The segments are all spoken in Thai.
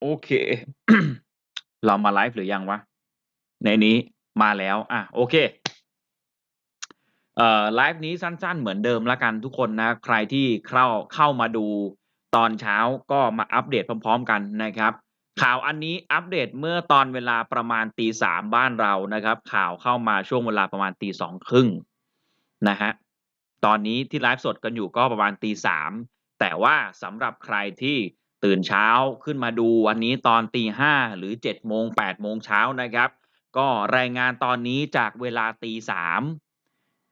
โอเค เรามาไลฟ์หรือยังวะ ในนี้มาแล้ว อะ โอเค เอ่อไลฟ์นี้สั้น ๆ เหมือนเดิมล้วกันทุกคนนะ ใครที่เข้าเข้ามาดูตอนเช้าก็มาอัปเดตพร้อม ๆ กันนะครับ ข่าวอันนี้อัปเดตเมื่อตอนเวลาประมาณตี3บ้านเรานะครับ ข่าวเข้ามาช่วงเวลาประมาณตี2ครึ่งนะฮะตอนนี้ที่ไลฟ์สดกันอยู่ก็ประมาณตี3แต่ว่าสำหรับใครที่ ตื่นเช้าขึ้นมาดูวันนี้ตอนตีห้าหรือ7โมงแปดโมงเช้านะครับ ก็รายงานตอนนี้จากเวลาตีสาม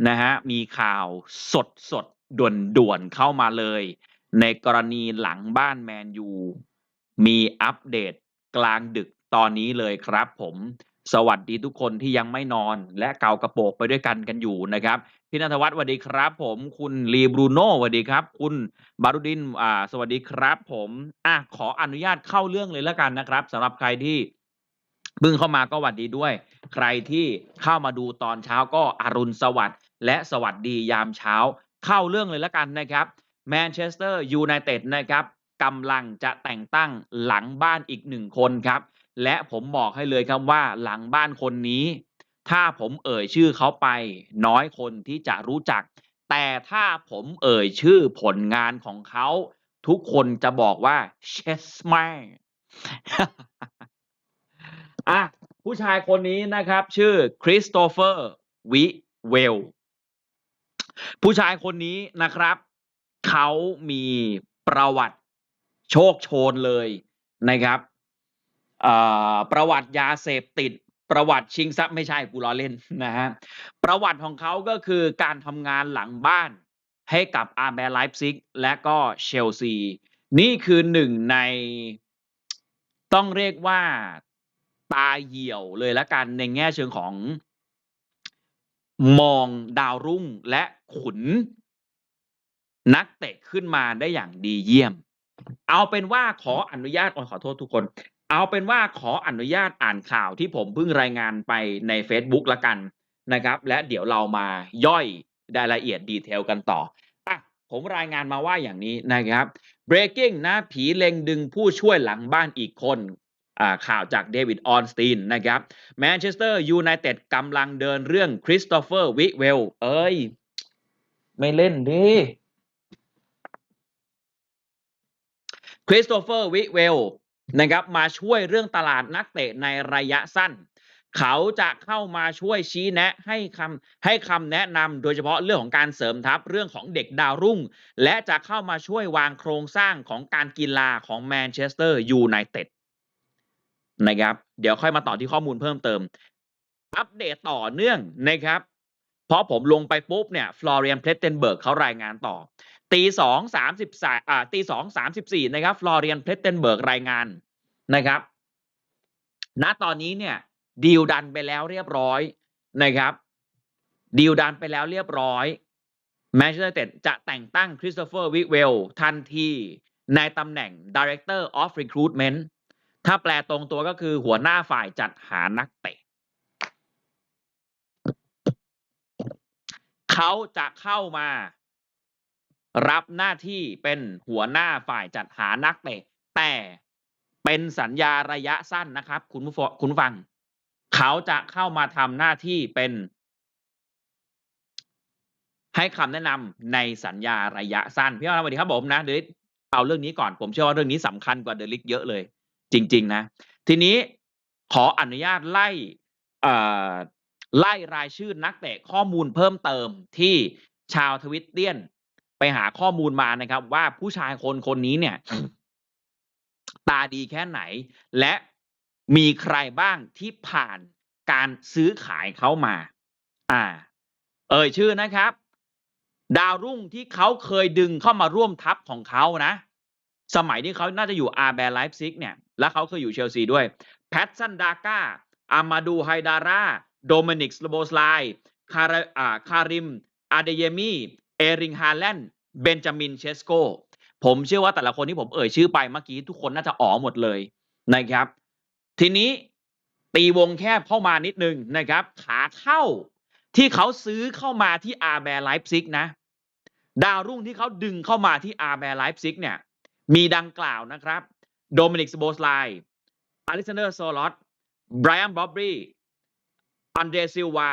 นะฮะมีข่าวสดสดด่วนด่วนเข้ามาเลย ในกรณีหลังบ้านแมนยูมีอัปเดตกลางดึกตอนนี้เลยครับผม สวัสดีทุกคนที่ยังไม่นอน และเกากระโปกไปด้วยกันกันอยู่นะครับพี่นัทวัฒน์สวัสดีครับ ผมคุณลีบรูโน่สวัสดีครับ คุณบารุดินอ่าสวัสดีครับ ผมอะขออนุญาตเข้าเรื่องเลยแล้วกันนะครับสำหรับใครที่เพิ่งเข้ามาก็หวัดดีด้วย ใครที่เข้ามาดูตอนเช้าก็อรุณสวัสดิ์และสวัสดียามเช้า เข้าเรื่องเลยแล้วกันนะครับแมนเชสเตอร์ยูไนเต็ดนะครับกำลังจะแต่งตั้งหลังบ้านอีกหนึ่งคนครับ และผมบอกให้เลยครับว่าหลังบ้านคนนี้ ถ้าผมเอ่ยชื่อเขาไป น้อยคนที่จะรู้จัก แต่ถ้าผมเอ่ยชื่อผลงานของเขา ทุกคนจะบอกว่าเชสแมอะผู้ชายคนนี้นะครับ ชื่อคริสโตเฟอร์วิเวลผู้ชายคนนี้นะครับ เขามีประวัติโชคโชนเลยนะครับ ประวัติยาเสพติด ประวัติชิงทรัพย์ไม่ใช่กูล้อเล่นนะฮะประวัติของเขาก็คือการทำงานหลังบ้านให้กับอาร์แบร์ไลฟ์ซิกและก็เชลซี นี่คือหนึ่งในต้องเรียกว่าตาเหี่ยวเลยละกันในแง่เชิงของมองดาวรุ่งและขุน นักเตะขึ้นมาได้อย่างดีเยี่ยม เอาเป็นว่าขออนุญาตอขอโทษทุกคน เอาเป็นว่าขออนุญาตอ่านข่าวที่ผมเพิ่งรายงานไปใน Facebook ละกันนะครับ และเดี๋ยวเรามาย่อยรายละเอียดดีเทลกันต่ออะผมรายงานมาว่าอย่างนี้นะครับ breaking นะผีเล็งดึงผู้ช่วยหลังบ้านอีกคนข่าวจากเดวิดออนสตีนนะครับแมนเชสเตอร์ยูไนเต็ดกำลังเดินเรื่องคริสโตเฟอร์วิเวล เอ้ย ไม่เล่นดิคริสโตเฟอร์วิเวล นะครับมาช่วยเรื่องตลาดนักเตะในระยะสั้น เขาจะเข้ามาช่วยชี้แนะให้คำให้คำแนะนำโดยเฉพาะเรื่องของการเสริมทัพเรื่องของเด็กดาวรุ่ง และจะเข้ามาช่วยวางโครงสร้างของการกีฬาของแมนเชสเตอร์ยูไนเต็ดนะครับ เดี๋ยวค่อยมาต่อที่ข้อมูลเพิ่มเติม อัปเดตต่อเนื่องนะครับ เพราะผมลงไปปุ๊บเนี่ยฟลอเรียนเพลตเทนเบิร์กเขารายงานต่อ ตีสองสามสิบสอ่าตีสองสามสิบสี่นะครับฟลอเรียนเพลตเทนเบิร์กรายงานนะครับ ณตอนนี้เนี่ยดีลดันไปแล้วเรียบร้อยนะครับดีลดันไปแล้วเรียบร้อยแมนเชสเตอร์เต็ดจะแต่งตั้งคริสโตเฟอร์วิเวลทันทีในตำแหน่ง Director of Recruitment ถ้าแปลตรงตัวก็คือหัวหน้าฝ่ายจัดหานักเตะ เขาจะเข้ามา รับหน้าที่เป็นหัวหน้าฝ่ายจัดหานักเตะแต่เป็นสัญญาระยะสั้นนะครับ คุณผู้คุณฟัง เขาจะเข้ามาทำหน้าที่เป็น ให้คำแนะนำในสัญญาระยะสั้นพี่อ้อสวัสดีครับผมนะเดี๋ยวเอาเรื่องนี้ก่อนผมเชื่อว่าเรื่องนี้สำคัญกว่าเดลิกเยอะเลย จริง ๆ นะ ทีนี้ขออนุญาตไล่ไล่รายชื่อนักเตะข้อมูลเพิ่มเติมที่ชาวทวิตเตียน ไปหาข้อมูลมานะครับ ว่าผู้ชายคนคนนี้เนี่ย ตาดีแค่ไหน และมีใครบ้างที่ผ่านการซื้อขายเขามา อ่า เอ่ยชื่อนะครับ ดาวรุ่งที่เขาเคยดึงเข้ามาร่วมทัพของเขานะ สมัยที่เขาน่าจะอยู่อาร์แบร์ไลฟ์ซิกเนี่ย แล้วเขาเคยอยู่เชลซีด้วย แพทสันดาก้าอามาดูไฮดาร่าโดมินิกสโลโบสไลคาราอ่าคาริม อาเดเยมี เอริงฮาแลนด์เบนจามินเชสโกผมเชื่อว่าแต่ละคนที่ผมเอ่ยชื่อไปเมื่อกี้ทุกคนน่าจะอ๋อหมดเลยนะครับ ทีนี้ตีวงแคบเข้ามานิดนึงนะครับ ขาเข้าที่เขาซื้อเข้ามาที่อาร์แบร์ไลฟ์ซิกนะ ดาวรุ่งที่เขาดึงเข้ามาที่อาร์แบร์ไลฟ์ซิกเนี่ย มีดังกล่าวนะครับ โดมินิกสโบสไลอลิซานเดอร์โซลอตไบรอันบอบบี้อันเดรซิลวา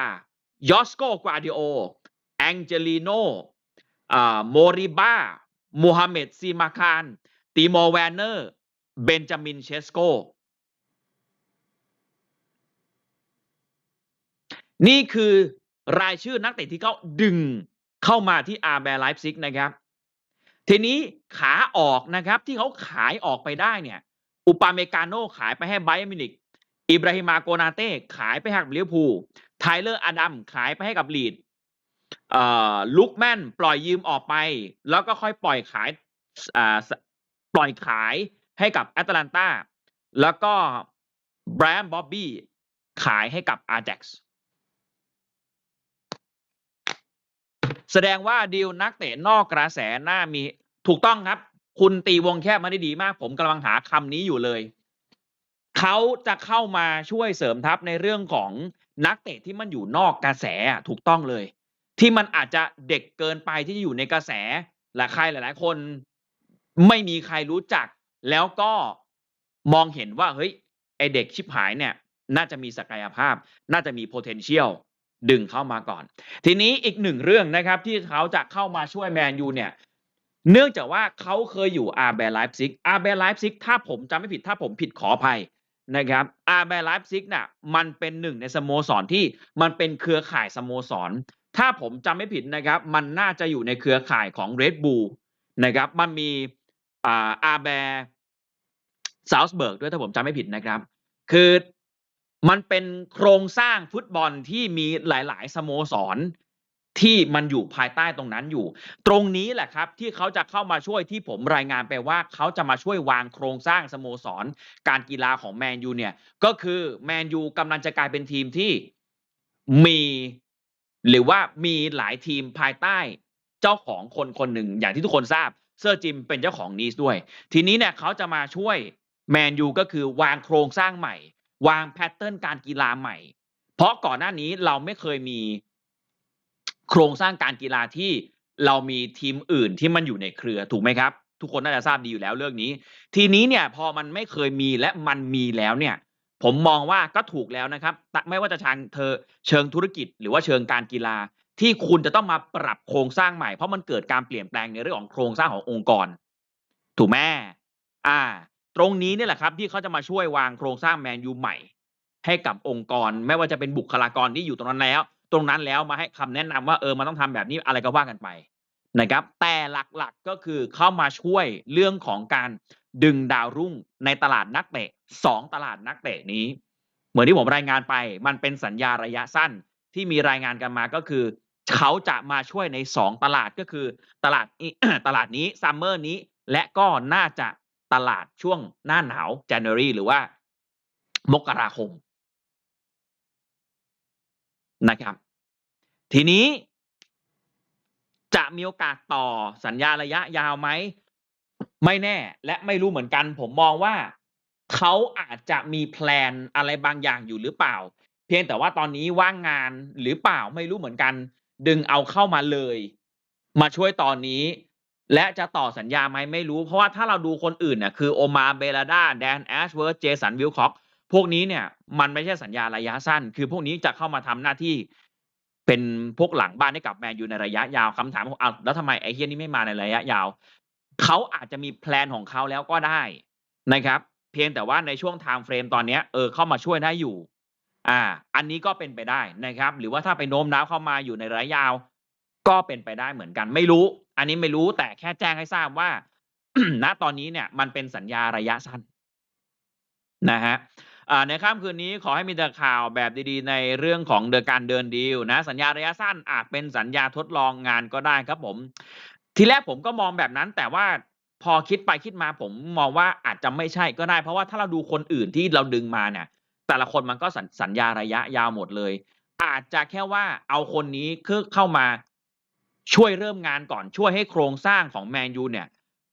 ยอสโกกวาดิโอแองเจลิโน โมริบาโมฮัมเหม็ดซีมาคารติโมแวนเนอร์เบนจามินเชสโก นี่คือรายชื่อนักเตะที่เขาดึงเข้ามาที่อาร์แบร์ไลฟ์ซิกนะครับ ทีนี้ขาออกนะครับที่เขาขายออกไปได้เนี่ย อุปาเมกาโนขายไปให้ไบอมินิกอิบราฮิมาโกนาเต้ขายไปให้กับลิเวอร์พูลไทเลอร์อดัมขายไปให้กับลีด ลุกแมนปล่อยยืมออกไป แล้วก็ค่อยปล่อยขายปล่อยขายให้กับแอตแลนตาแล้วก็ไบรอันบ๊อบบี้ขายให้กับอาร์ x ซ์แสดงว่าดีลนักเตะนอกกระแสหน้ามีถูกต้องครับ คุณตีวงแคบมาได้ดีมาก ผมกำลังหาคำนี้อยู่เลย เขาจะเข้ามาช่วยเสริมทัพในเรื่องของนักเตะที่มันอยู่นอกกระแสถูกต้องเลย ที่มันอาจจะเด็กเกินไปที่จะอยู่ในกระแสและใครหลาย ๆ คนไม่มีใครรู้จัก แล้วก็มองเห็นว่าเฮ้ยไอเด็กชิบหายเนี่ย น่าจะมีศักยภาพ น่าจะมี potential ดึงเข้ามาก่อน ทีนี้อีกหนึ่งเรื่องนะครับ ที่เขาจะเข้ามาช่วยแมนยูเนี่ย เนื่องจากว่าเขาเคยอยู่อาร์แบร์ไลฟ์ซิกอาร์แบร์ไลฟ์ซิกถ้าผมจำไม่ผิดถ้าผมผิดขออภัยนะครับอาร์แบร์ไลฟ์ซิกน่ะมันเป็นหนึ่งในสโมสรที่มันเป็นเครือข่ายสโมสร ถ้าผมจำไม่ผิดนะครับ มันน่าจะอยู่ในเครือข่ายของ Red Bull นะครับ มันมีอาอาร์แบร์ซาวส์เบิร์กด้วยถ้าผมจำไม่ผิดนะครับ คือมันเป็นโครงสร้างฟุตบอลที่มีหลาย ๆ สโมสรที่มันอยู่ภายใต้ตรงนั้นอยู่ ตรงนี้แหละครับ ที่เขาจะเข้ามาช่วยที่ผมรายงานไปว่า เขาจะมาช่วยวางโครงสร้างสโมสร การกีฬาของแมนยูเนี่ย ก็คือแมนยูกำลังจะกลายเป็นทีมที่มี หรือว่ามีหลายทีมภายใต้เจ้าของคนคนหนึ่งอย่างที่ทุกคนทราบเซอร์จิมเป็นเจ้าของนีสด้วย ทีนี้เนี่ยเขาจะมาช่วยแมนยูก็คือวางโครงสร้างใหม่ วางแพทเทิร์นการกีฬาใหม่ เพราะก่อนหน้านี้เราไม่เคยมีโครงสร้างการกีฬาที่เรามีทีมอื่นที่มันอยู่ในเครือถูกไหมครับ ทุกคนน่าจะทราบดีอยู่แล้วเรื่องนี้ ทีนี้เนี่ยพอมันไม่เคยมีและมันมีแล้วเนี่ย ผมมองว่าก็ถูกแล้วนะครับ ไม่ว่าจะทางเธอเชิงธุรกิจ หรือว่าเชิงการกีฬา ที่คุณจะต้องมาปรับโครงสร้างใหม่เพราะมันเกิดการเปลี่ยนแปลงในเรื่องของโครงสร้างขององค์กร ถูกไหมอ่า ตรงนี้เนี่ยแหละครับ ที่เขาจะมาช่วยวางโครงสร้างแมนยูใหม่ ให้กับองค์กร ไม่ว่าจะเป็นบุคลากรที่อยู่ตรงนั้นแล้ว ตรงนั้นแล้วมาให้คำแนะนำว่าเออมันต้องทำแบบนี้อะไรก็ว่ากันไปนะครับ แต่หลักๆก็คือเข้ามาช่วยเรื่องของการ ดึงดาวรุ่งในตลาดนักเตะสองตลาดนักเตะนี้ เหมือนที่ผมรายงานไป มันเป็นสัญญาระยะสั้นที่มีรายงานกันมาก็คือ เขาจะมาช่วยในสองตลาดก็คือตลาดตลาดนี้ซัมเมอร์นี้ และก็น่าจะตลาดช่วงหน้าหนาว January หรือว่า มกราคมนะครับ ทีนี้จะมีโอกาสต่อสัญญาระยะยาวไหม ไม่แน่และไม่รู้เหมือนกัน ผมมองว่าเขาอาจจะมีแพลนอะไรบางอย่างอยู่หรือเปล่า เพียงแต่ว่าตอนนี้ว่างงานหรือเปล่าไม่รู้เหมือนกัน ดึงเอาเข้ามาเลย มาช่วยตอนนี้ และจะต่อสัญญาไหมไม่รู้ เพราะว่าถ้าเราดูคนอื่นเนี่ยคือโอมาเบลาดาแดนแอชเวิร์ดเจสันวิลคอกพวกนี้เนี่ย มันไม่ใช่สัญญาระยะสั้น คือพวกนี้จะเข้ามาทำหน้าที่เป็นพวกหลังบ้านให้กับแมนยูในระยะยาวคำถามของอ้าวแล้วทำไมไอ้เฮียนี่ไม่มาในระยะยาว เขาอาจจะมีแพลนของเขาแล้วก็ได้นะครับ เพียงแต่ว่าในช่วงไทม์เฟรมตอนนี้เออเข้ามาช่วยได้อยู่ อ่า อันนี้ก็เป็นไปได้นะครับ หรือว่าถ้าไปโน้มน้าวเข้ามาอยู่ในระยะยาว ก็เป็นไปได้เหมือนกัน ไม่รู้ อันนี้ไม่รู้แต่แค่แจ้งให้ทราบว่าณตอนนี้เนี่ย มันเป็นสัญญาระยะสั้นนะฮะอ่าในค่ำคืนนี้ขอให้มีแต่ข่าวแบบดีๆ ในเรื่องของเดการเดินดีลนะสัญญาระยะสั้นอาจเป็นสัญญาทดลองงานก็ได้ครับผม ทีแรกผมก็มองแบบนั้น แต่ว่าพอคิดไปคิดมาผมมองว่าอาจจะไม่ใช่ก็ได้ เพราะว่าถ้าเราดูคนอื่นที่เราดึงมาเนี่ย แต่ละคนมันก็สัญสัญญาระยะยาวหมดเลย อาจจะแค่ว่าเอาคนนี้คือเข้ามาช่วยเริ่มงานก่อนช่วยให้โครงสร้างของแมนยูเนี่ย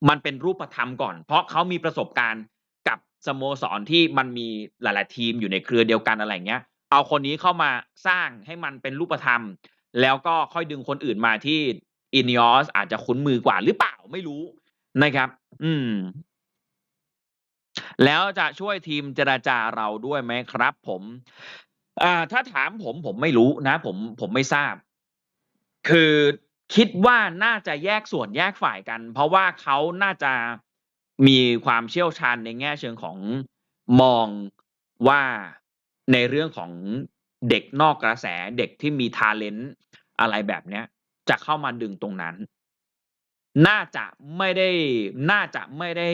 มันเป็นรูปธรรมก่อน เพราะเขามีประสบการณ์กับสโมสรที่มันมีหลาย ๆ ทีมอยู่ในเครือเดียวกันอะไรเงี้ย เอาคนนี้เข้ามาสร้างให้มันเป็นรูปธรรม แล้วก็ค่อยดึงคนอื่นมาที่ อิน e อสอาจจะคุ้นมือกว่าหรือเปล่าไม่รู้นะครับ อืม แล้วจะช่วยทีมเจรจาเราด้วยไหมครับ ผมอ่าถ้าถามผมผมไม่รู้นะ ผมผมไม่ทราบ คือคิดว่าน่าจะแยกส่วนแยกฝ่ายกัน เพราะว่าเขาน่าจะมีความเชี่ยวชาญในแง่เชิงของมองว่าในเรื่องของเด็กนอกกระแสเด็กที่มีทาเลนต์อะไรแบบเนี้ย จะเข้ามาดึงตรงนั้น น่าจะไม่ได้ น่าจะไม่ได้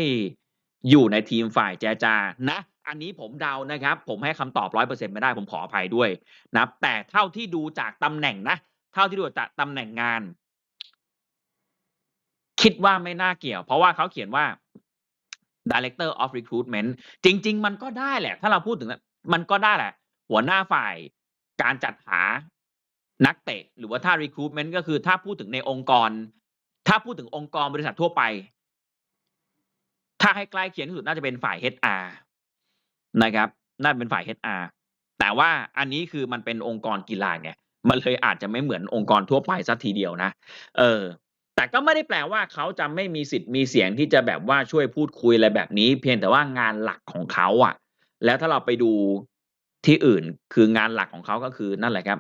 อยู่ในทีมฝ่ายเจจานะ อันนี้ผมเดานะครับ ผมให้คำตอบ100%ไม่ได้ผมขออภัยด้วยนะแต่เท่าที่ดูจากตำแหน่งนะ เท่าที่ดูจากตำแหน่งงาน คิดว่าไม่น่าเกี่ยว เพราะว่าเขาเขียนว่า Director of Recruitment จริง ๆ มันก็ได้แหละ ถ้าเราพูดถึงมันก็ได้แหละ หัวหน้าฝ่ายการจัดหา นักเตะ หรือว่าถ้า Recruitment ก็คือถ้าพูดถึงในองค์กร ถ้าพูดถึงองค์กรบริษัททั่วไป ถ้าให้ใกล้เคียงที่สุดน่าจะเป็นฝ่าย HR นะครับ น่าจะเป็นฝ่าย HR แต่ว่าอันนี้คือมันเป็นองค์กรกีฬาไงมันเลยอาจจะไม่เหมือนองค์กรทั่วไปสียทีเดียวนะ เออ แต่ก็ไม่ได้แปลว่าเขาจะไม่มีสิทธิ์มีเสียงที่จะแบบว่าช่วยพูดคุยอะไรแบบนี้ เพียงแต่ว่างานหลักของเขาอะแล้วถ้าเราไปดูที่อื่นคืองานหลักของเขาก็คือนั่นแหละครับ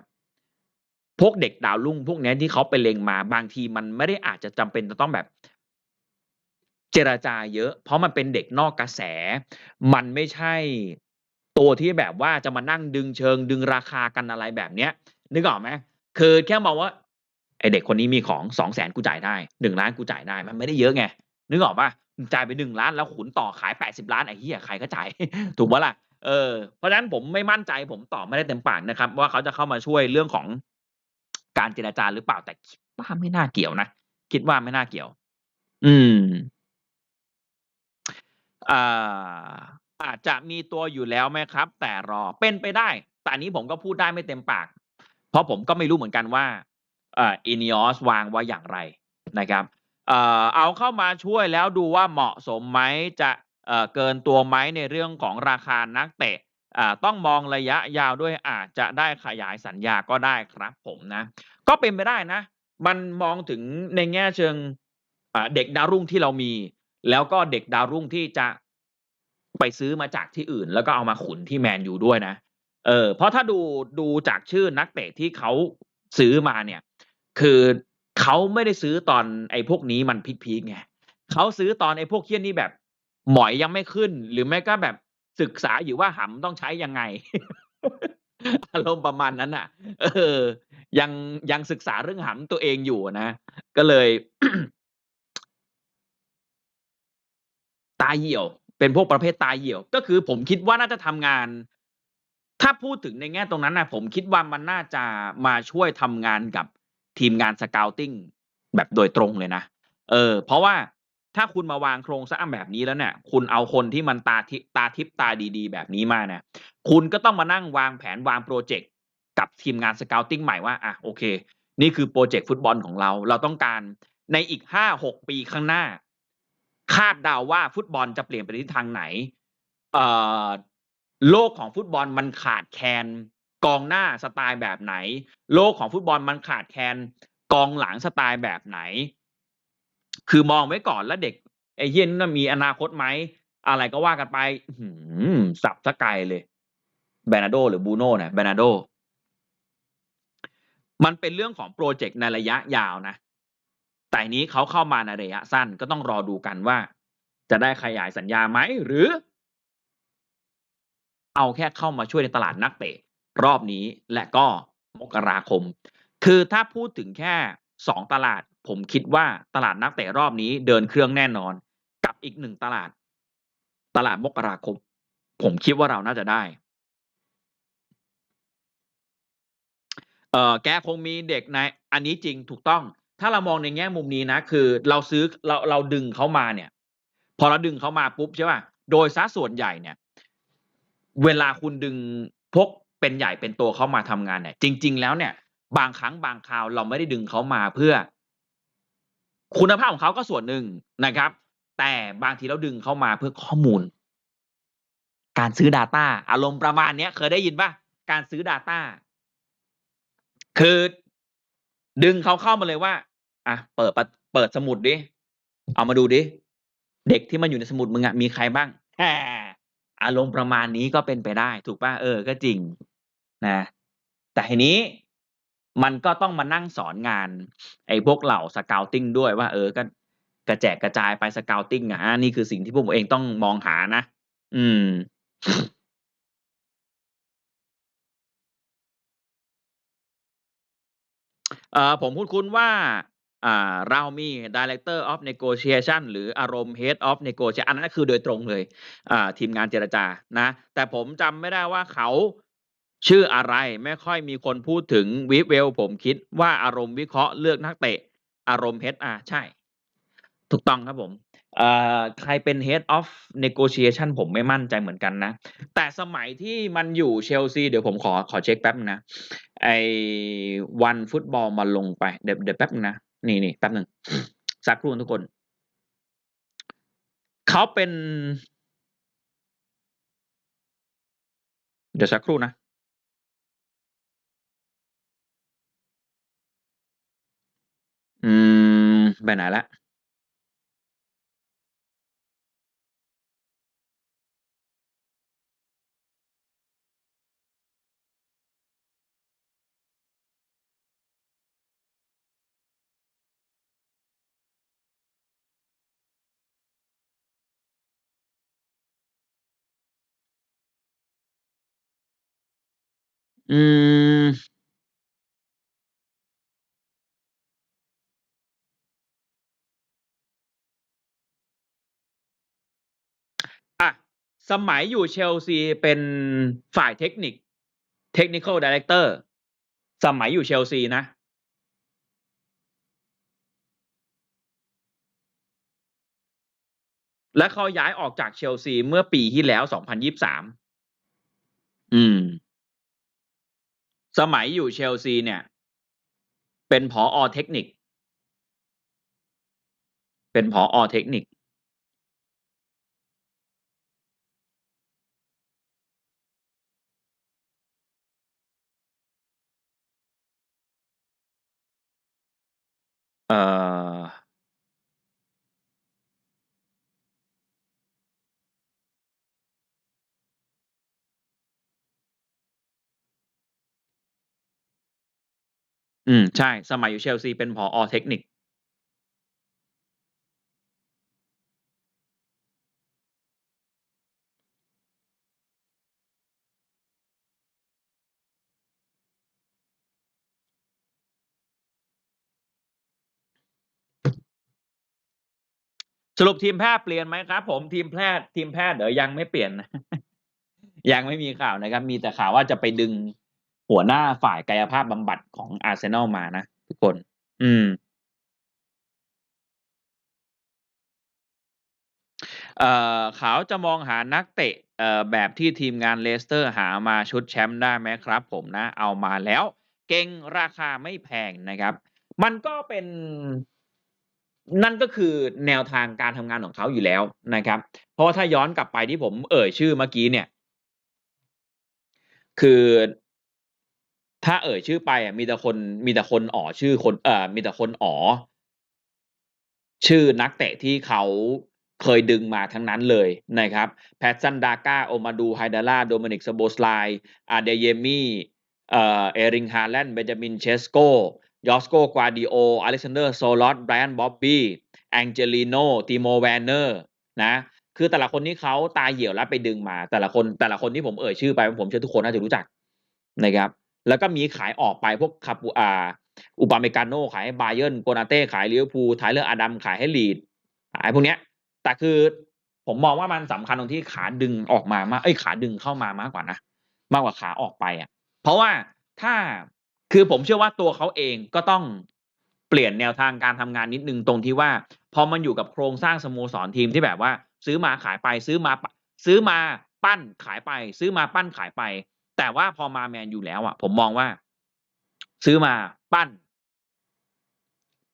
พวกเด็กดาวรุ่งพวกนี้ที่เขาไปเลงมาบางทีมันไม่ได้อาจจะจำเป็นจะต้องแบบ เจรจาเยอะ เพราะมันเป็นเด็กนอกกระแส มันไม่ใช่ตัวที่แบบว่าจะมานั่งดึงเชิง ดึงราคากันอะไรแบบเนี้ย นึกออกไหม?คือแค่มองว่าไอเด็กคนนี้มีของ200,000กูจ่ายได้1,000,000กูจ่ายได้มันไม่ได้เยอะไงนึกออกปล่า?มึงจ่ายไป1,000,000แล้วขุนต่อขาย80,000,000ไอ้เหี้ยใครก็จ่ายถูกปล่าล่ะ?เออเพราะฉะนั้นผมไม่มั่นใจผมตอบไม่ได้เต็มปากนะครับ ว่าเขาจะเข้ามาช่วยเรื่องของ การเจรจาหรือเปล่าแต่คิดว่าไม่น่าเกี่ยวนะคิดว่าไม่น่าเกี่ยว อืมอ่าอาจจะมีตัวอยู่แล้วไหมครับ แต่รอเป็นไปได้ แต่อันนี้ผมก็พูดได้ไม่เต็มปาก เพราะผมก็ไม่รู้เหมือนกันว่าอ่า Ineos วางไว้อย่างไรนะครับเอ่อเอาเข้ามาช่วยแล้วดูว่าเหมาะสมไหมจะเอ่อเกินตัวไหมในเรื่องของราคานักเตะอ่า ต้องมองระยะยาวด้วยอาจจะได้ขยายสัญญาก็ได้ครับผมนะ ก็เป็นไปได้นะ มันมองถึงในแง่เชิงเด็กดาวรุ่งที่เรามี แล้วก็เด็กดาวรุ่งที่จะไปซื้อมาจากที่อื่น แล้วก็เอามาขุนที่แมนยูด้วยนะ เออเพราะถ้าดูดูจากชื่อนักเตะที่เขาซื้อมาเนี่ย คือเขาไม่ได้ซื้อตอนไอ้พวกนี้มันพีกๆไงเขาซื้อตอนไอ้พวกเหี้ยนี่แบบ หมอยยังไม่ขึ้น หรือไม่ก็แบบ ศึกษาอยู่ว่าหำต้องใช้ยังไงอารมณ์ประมาณนั้นน่ะ เออ ยังยังศึกษาเรื่องหำตัวเองอยู่นะ ก็เลย ตาเหี่ยว เป็นพวกประเภทตาเหี่ยว ก็คือผมคิดว่าน่าจะทำงาน ถ้าพูดถึงในแง่ตรงนั้นนะผมคิดว่ามันน่าจะมาช่วยทำงานกับทีมงาน Scouting แบบโดยตรงเลยนะ เออ เพราะว่า ถ้าคุณมาวางโครงสร้างแบบนี้แล้วเนี่ยคุณเอาคนที่มันตาทิตาทิพตาดีๆ แบบนี้มาเนี่ยคุณก็ต้องมานั่งวางแผนวางพรเจกต์กับทีมงาน Scouting ใหม่ว่าอะโอเค นี่คือพรเจกต์ฟุตบอลของเรา เราต้องการในอีก5-6ปีข้างหน้า คาดเดาว่าฟุตบอลจะเปลี่ยนไปทิศทางไหนเอ่อโลกของฟุตบอลมันขาดแคลนกองหน้าสไตล์แบบไหน โลกของฟุตบอลมันขาดแคลนกองหลังสไตล์แบบไหน คือมองไว้ก่อนแล้วเด็กไอ้เหี้ยนั่นน่ะมีอนาคตไหมอะไรก็ว่ากันไปสับสียไกลเลย Bernardo หรือ Bruno เนี่ย Bernardo มันเป็นเรื่องของพรเจกต์ในระยะยาวนะ แต่นนี้เขาเข้ามาในระยะสั้นก็ต้องรอดูกันว่า จะได้ขยายสัญญาไหมหรือ เอาแค่เข้ามาช่วยในตลาดนักเตะ รอบนี้และก็มกราคม คือถ้าพูดถึงแค่2ตลาด ผมคิดว่าตลาดนักเตะรอบนี้เดินเครื่องแน่นอน กับอีก1ตลาด ตลาดมกราคม ผมคิดว่าเราน่าจะได้เออแกคงมีเด็กในอันนี้จริงถูกต้อง ถ้าเรามองในแง่มุมนี้นะ คือเราซื้อเราเราดึงเขามาเนี่ย พอเราดึงเขามาปุ๊บใช่เปล่าโดยเสียส่วนใหญ่เนี่ย เวลาคุณดึงพกเป็นใหญ่เป็นโตเขามาทำงานเนี่ย จริง ๆ แล้วเนี่ย บางครั้งบางคราวเราไม่ได้ดึงเขามาเพื่อ คุณภาพของเขาก็ส่วนหนึ่งนะครับ แต่บางทีเราดึงเข้ามาเพื่อข้อมูล การซื้อดาตาอารมณ์ประมาณเนี้ยเคยได้ยินปล่า?การซื้อดาตาคือดึงเขาเข้ามาเลยว่า อะ เปิดเปิดสมุดดิ เอามาดูดิ เด็กที่มันอยู่ในสมุดมึงอะมีใครบ้างอาอารมณ์ประมาณนี้ก็เป็นไปได้ ถูกป่ะเออ ก็จริง นะ แต่ทีนี้ มันก็ต้องมานั่งสอนงาน ไอ้พวกเหล่า Scouting ด้วยว่า เออก็กระแจกกระจายไป Scouting อะอานี่คือสิ่งที่พวกผมเองต้องมองหานะ อืม เอ่อผมพูดคุ้นๆว่าอ่าเรามี Director of Negotiation หรืออารมณ์ Head of Negotia อันนั้นคือโดยตรงเลยอ่าทีมงานเจรจานะ แต่ผมจำไม่ได้ว่าเขา ชื่ออะไรไม่ค่อยมีคนพูดถึง Weavewell ผมคิดว่าอารมณ์วิเคราะห์เลือกนักเตะ อารมณ์ HR ใช่ ถูกต้องครับผมใครเป็น Head of Negotiation ผมไม่มั่นใจเหมือนกันนะ แต่สมัยที่มันอยู่เชลซี เดี๋ยวผมขอขอเช็กแป๊บนะไอ้ One Football มาลงไป เดี๋ยวเดี๋ยวแป๊บหนึ่นี่แป๊บหนึ่งสักครู่ทุกคน เขาเป็น เดี๋ยวสักครู่นะ อืม ไปไหนล้ว?อืม สมัยอยู่เชลซีเป็นฝ่ายเทคนิค Technical Director สมัยอยู่เชลซีนะ และเขาย้ายออกจากเชลซีเมื่อปีที่แล้ว 2023 อืม สมัยอยู่เชลซีเนี่ย เป็นผออ.เทคนิค เป็นผอ.เทคนิค เอ่ออืม ใช่ สมัยอยู่เชลซีเป็นผอ.เทคนิค สรุปทีมแพทย์เปลี่ยนไหมครับ ผม?ทีมแพทย์ทีมแพทย์เหรอ?ยังไม่เปลี่ยนนะยังไม่มีข่าวนะครับ มีแต่ข่าวว่าจะไปดึงหัวหน้าฝ่ายกายภาพบำบัดของอาร์เซนอลมานะทุกคน อืมเอ่อเขาจะมองหานักเตะเอ่อแบบที่ทีมงานเลสเตอร์หามาชุดแชมป์ได้ไหมครับ ผมนะ เอามาแล้ว เก่งราคาไม่แพงนะครับ มันก็เป็น นั่นก็คือแนวทางการทำงานของเขาอยู่แล้วนะครับ เพราะว่าถ้าย้อนกลับไปที่ผมเอ่ยชื่อเมื่อกี้เนี่ย คือถ้าเอ่ยชื่อไปอะมีแต่คนมีแต่คนอ๋อชื่อคนเอ่อมีแต่คนอ๋อชื่อนักเตะที่เขาเคยดึงมาทั้งนั้นเลยนะครับ Patson Daka Amadou Haidara Dominic Szoboszlai Adeyemi เอ่ ยอ Erling Haaland Benjamin Sesko Joško Gvardiol Alexander Sørloth Bryan Brobbey Angelino Timo Werner นะคือแต่ละคนนี่เขาตาเหี่ยวแล้วไปดึงมา แต่ละคนแต่ละคนที่ผมเอ่ยชื่อไปผมเชื่อทุกคนน่าจะรู้จักนะครับ แล้วก็มีขายออกไปพวก Capu อ่า Upamecano ขายให้ Bayern Konate ขาย Liverpool Tyler Adams ขายให้ Leeds ขายพวกเนี้ย แต่คือผมมองว่ามันสำคัญตรงที่ขาดึงออกมามากเอ๊ยขาดึงเข้ามามากกว่านะมากกว่าขาออกไปอะเพราะว่าถ้า คือผมเชื่อว่าตัวเขาเองก็ต้องเปลี่ยนแนวทางการทำงานนิดหนึ่งตรงที่ว่า พอมันอยู่กับโครงสร้างสโมสรทีมที่แบบว่า ซื้อมาขายไปซื้อมาซื้อมาปั้นขายไป ซื้อมาปั้นขายไป แต่ว่าพอมาแมนอยู่แล้วอะ ผมมองว่า ซื้อมาปั้น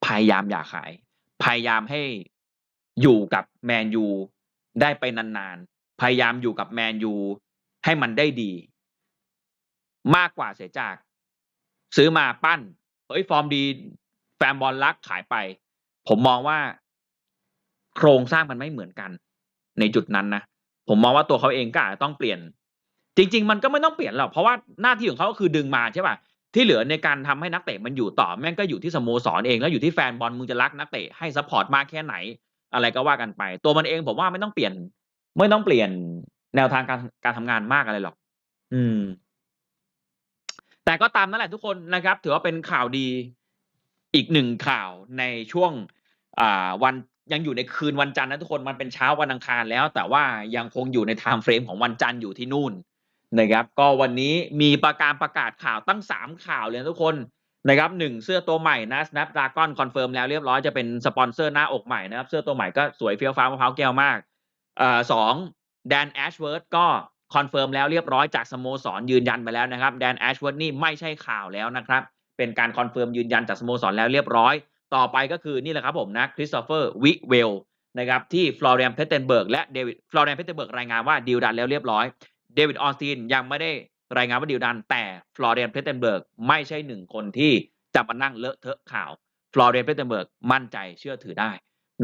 พยายามอย่าขาย พยายามให้อยู่กับแมนยูได้ไปนานๆ พยายามอยู่กับแมนยูให้มันได้ดี มากกว่าเสียจาก ซื้อมาปั้นเฮ้ยฟอร์มดี แฟนบอลรักขายไป ผมมองว่า โครงสร้างมันไม่เหมือนกัน ในจุดนั้นนะผมมองว่าตัวเขาเองก็อาจจะต้องเปลี่ยน จริง ๆ มันก็ไม่ต้องเปลี่ยนหรอกเพราะว่าหน้าที่ของเขาก็คือดึงมาใช่ป่ะที่เหลือในการทำให้นักเตะมันอยู่ต่อแม่งก็อยู่ที่สโมสรเองแล้วอยู่ที่แฟนบอลมึงจะรักนักเตะให้ซัพพอร์ตมากแค่ไหน อะไรก็ว่ากันไป ตัวมันเองผมว่าไม่ต้องเปลี่ยน ไม่ต้องเปลี่ยนแนวทางการการทำงานมากอะไรหรอก อืม แต่ก็ตามนั่นแหละทุกคนนะครับ ถือว่าเป็นข่าวดีอีกหนึ่งข่าวในช่วงวันยังอยู่ในคืนวันจันทร์นะทุกคนมันเป็นเช้าวันอังคารแล้ว แต่ว่ายังคงอยู่ในไทม์เฟรมของวันจันทร์อยู่ที่นู่นนะครับก็วันนี้มีประการประกาศข่าวตั้งสามข่าวเลยทุกคนนะครับหนึ่งเสื้อตัวใหม่นะ Snapdragon คอนเฟิร์มแล้วเรียบร้อยจะเป็นสปอนเซอร์หน้าอกใหม่นะครับ เสื้อตัวใหม่ก็สวยเฟี้ยวฟ้าวมะพร้าวแก้วมากอ่าสองแดนแอชเวิร์ดก็ คอนเฟิร์มแล้วเรียบร้อยจากสโมสรยืนยันไปแล้วนะครับแดนแอชเวิร์ดนี่ไม่ใช่ข่าวแล้วนะครับ เป็นการคอนเฟิร์มยืนยันจากสโมสรแล้วเรียบร้อย ต่อไปก็คือนี่แหละครับผมนะคริสโตเฟอร์วิเวลนะครับที่ฟลอเรียนเพเทนเบิร์กและเดวิดฟลอเรียนเพเทนเบิร์กรายงานว่าดีลดันแล้วเรียบร้อยเดวิดออสตินยังไม่ได้รายงานว่าดีลดัน แต่ฟลอเรียนเพเทนเบิร์กไม่ใช่หนึ่งคนที่จะมานั่งเลอะเทอะข่าวฟลอเรียนเพเทนเบิร์กมั่นใจเชื่อถือได้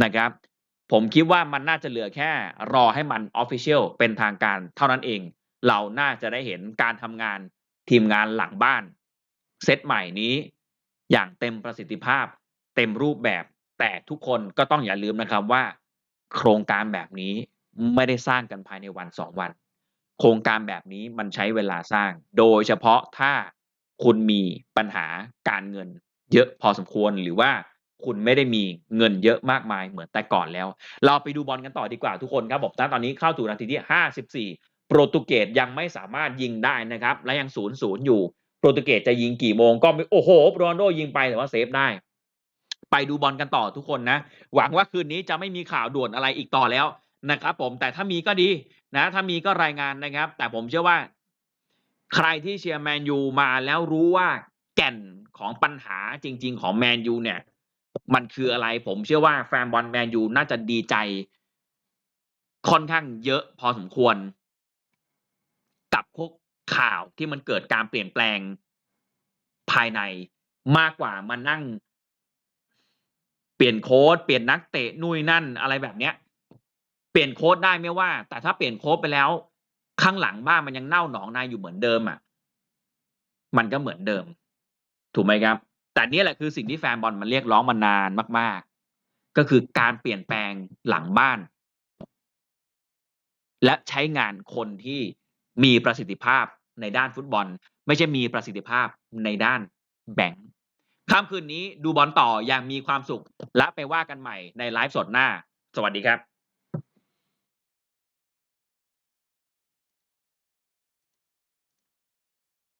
นะครับ ผมคิดว่ามันน่าจะเหลือแค่รอให้มันออฟฟิเชียลเป็นทางการเท่านั้นเอง เราน่าจะได้เห็นการทำงานทีมงานหลังบ้านเซตใหม่นี้อย่างเต็มประสิทธิภาพ เต็มรูปแบบ แต่ทุกคนก็ต้องอย่าลืมนะครับว่า โครงการแบบนี้ไม่ได้สร้างกันภายในวันสองวัน โครงการแบบนี้มันใช้เวลาสร้าง โดยเฉพาะถ้าคุณมีปัญหาการเงินเยอะพอสมควรหรือว่า คุณไม่ได้มีเงินเยอะมากมายเหมือนแต่ก่อนแล้ว เราไปดูบอลกันต่อดีกว่าทุกคนครับผมตอนนี้เข้าสู่นาทีที่ 54 โปรตุเกสยังไม่สามารถยิงได้นะครับ และยัง0ูนย์อยู่โปรตุเกสจะยิงกี่โมงก็ไม่โอ้โหโรนลโดยิงไปแต่ว่าเซฟได้ ไปดูบอลกันต่อทุกคนนะ หวังว่าคืนนี้จะไม่มีข่าวด่วนอะไรอีกต่อแล้วนะครับผมแต่ถ้ามีก็ดีนะ ถ้ามีก็รายงานนะครับ แต่ผมเชื่อว่า ใครที่เชียร์แมนยูมาแล้วรู้ว่าแก่นของปัญหาจริง ๆ ของแมนยูเนี่ย มันคืออะไร ผมเชื่อว่าแฟนบอลแมนยูน่าจะดีใจ ค่อนข้างเยอะพอสมควร กับพวกข่าวที่มันเกิดการเปลี่ยนแปลงภายในมากกว่ามานั่ง เปลี่ยนโค้ดเปลี่ยนนักเตะนู่นนั่นอะไรแบบเนี้ย เปลี่ยนโค้ดได้ไม่ว่า แต่ถ้าเปลี่ยนโค้ดไปแล้ว ข้างหลังบ้านมันยังเน่าหนองในอยู่เหมือนเดิมอะ มันก็เหมือนเดิม ถูกไหมครับ แต่นี่แหละคือสิ่งที่แฟนบอลมันเรียกร้องมานานมาก ๆ ก็คือการเปลี่ยนแปลงหลังบ้าน และใช้งานคนที่มีประสิทธิภาพในด้านฟุตบอล ไม่ใช่มีประสิทธิภาพในด้านแบงค์ค่ำคืนนี้ดูบอลต่ออย่างมีความสุขและไปว่ากันใหม่ในไลฟ์สดหน้า สวัสดีครับ